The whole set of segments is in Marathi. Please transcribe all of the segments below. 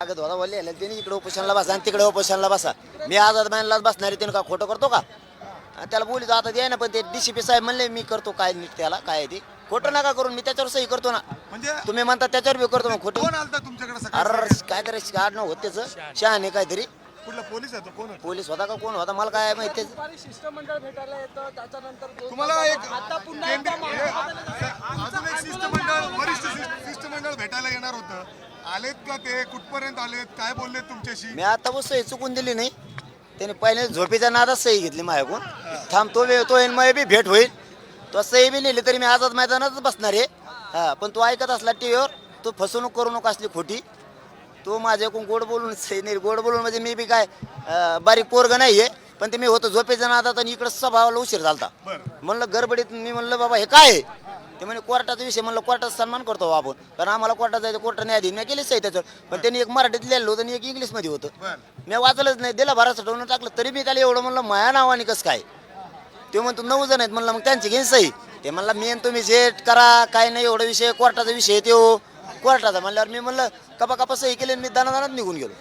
लागत होता बोलले त्याने इकडे उपोषणला बसा आणि तिकडे उपोषणला बसा. मी आझाद मॅनलाच बसणार आहे त्यानं का खोटं करतो का? आणि त्याला बोलितो आता द्या ना पण ते डीसीपी साहेब म्हणले मी करतो काय नीट त्याला काय ते. खोटं नका करून मी त्याच्यावर सही करतो ना. म्हणजे तुम्ही म्हणता त्याच्यावर बी करतो मग खोटं. कोण आलता तुमच्याकडे सकाळी? अरे काय तरी काढ न होत त्याचं शहाणे काहीतरी. कुठला पोलीस आहे तो? कोण होता? पोलीस होता का कोण होता? मला काय माहिती. दुपारी शिष्टमंडळ भेटायला येतं त्याच्यानंतर दोन तुम्हाला एक आता पुन्हा केंद्र- एकदा हे- मा- अजून एक शिष्टमंडळ वरिष्ठ शिष्ट- शिष्टमंडळ भेटायला येणार होतं. आलेत का ते? कुठपर्यंत आलेत? काय बोलले तुमच्याशी? मी आता बस सही चुकून दिली नाही. त्याने पहिले झोपेच्या नादात सही घेतली माझ्याकडून. थांब तो तो मग बी भेट होईल. तो सही बी लिहिली तरी मी आझाद मैदानातच बसणार आहे. हा पण तू ऐकत असला टीव्हीवर तू फसवणूक करू नको असली खोटी. तो माझ्याकडून गोड बोलून सही नाही गोड बोलून म्हणजे मी बी काय अं, बारीक पोरग नाही आहे पण ते मी होतो झोपेच्या नादात आणि इकडं सभावाला उशीर झालता. बरं. म्हणलं गडबडीत मी म्हणलं बाबा हे काय आहे? ते म्हणे कोर्टाचा विषय म्हणलं कोर्टाचा सन्मान करतो बा आपण. कारण आम्हाला कोर्टात जायचं कोर्टाने आधी मी केलीच आहे त्याच्यावर पण त्यांनी एक मराठीत लिहिलं होतं आणि एक इंग्लिशमध्ये होतं. मी वाचलंच नाही दिला भरा सटवून टाकलं तरी मी त्याला एवढं म्हणलं माया नावाने कसं काय? ते म्हणतो नऊ जण आहेत. म्हणलं मग त्यांची घेईन सही. ते म्हणला मी आणि तुम्ही जेट करा काय नाही एवढा विषय कोर्टाचा विषय आहे तो कोर्टाचा म्हणल्यावर मी म्हणलं कपा कपा सही केली आणि मी दानादानात निघून गेलो.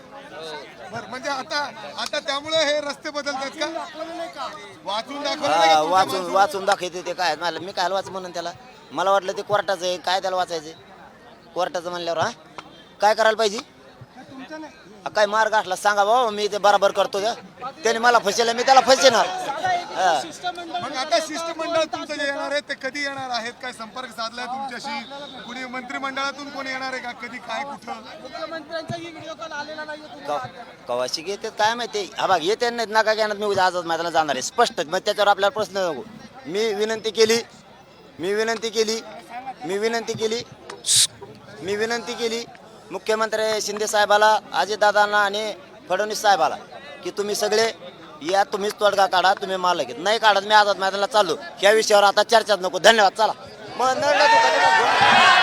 बर म्हणजे आता आता त्यामुळे हे रस्ते बदलतात का? वाचून दाखवलं नाही हा, वाचून वाचून दाखवते ते काय मला मी काय वाच म्हणून त्याला? मला वाटलं ते कोर्टाचं आहे. काय त्याला वाचायचं कोर्टाचं म्हणल्यावर हा? काय करायला पाहिजे? हा, काय मार्ग असला सांगा बाबा मी ते बराबर करतो त्या त्याने मला फसेल मी त्याला फसेणार हा. मग आता शिष्टमंडळ तुमचं जे येणार आहे ते कधी येणार आहेत? काय संपर्क साधलाय तुमच्याशी? कुणी मंत्रिमंडळातून कोणी येणार आहे का? कधी काय कुठं? मुख्यमंत्र्यांचाही व्हिडिओ कॉल आलेला नाहीये कव- तुम्हाला कवाशी घेते काय माहिती? हा बघ येते नाहीत नका घेणार मी उद्या आजच मैदानात जाणार आहे. स्पष्ट मग त्याच्यावर आपल्याला प्रश्न नको. मी विनंती केली मी विनंती केली. मी विनंती केली. मी विनंती केली मुख्यमंत्री शिंदे साहेबाला अजितदादांना आणि फडणवीस साहेबाला की तुम्ही सगळे या तुम्हीच तोडगा काढा तुम्ही माल घेत नाही काढत मी आझाद मैदानाला चाललो. या विषयावर आता चर्चाच नको. धन्यवाद. चला. मग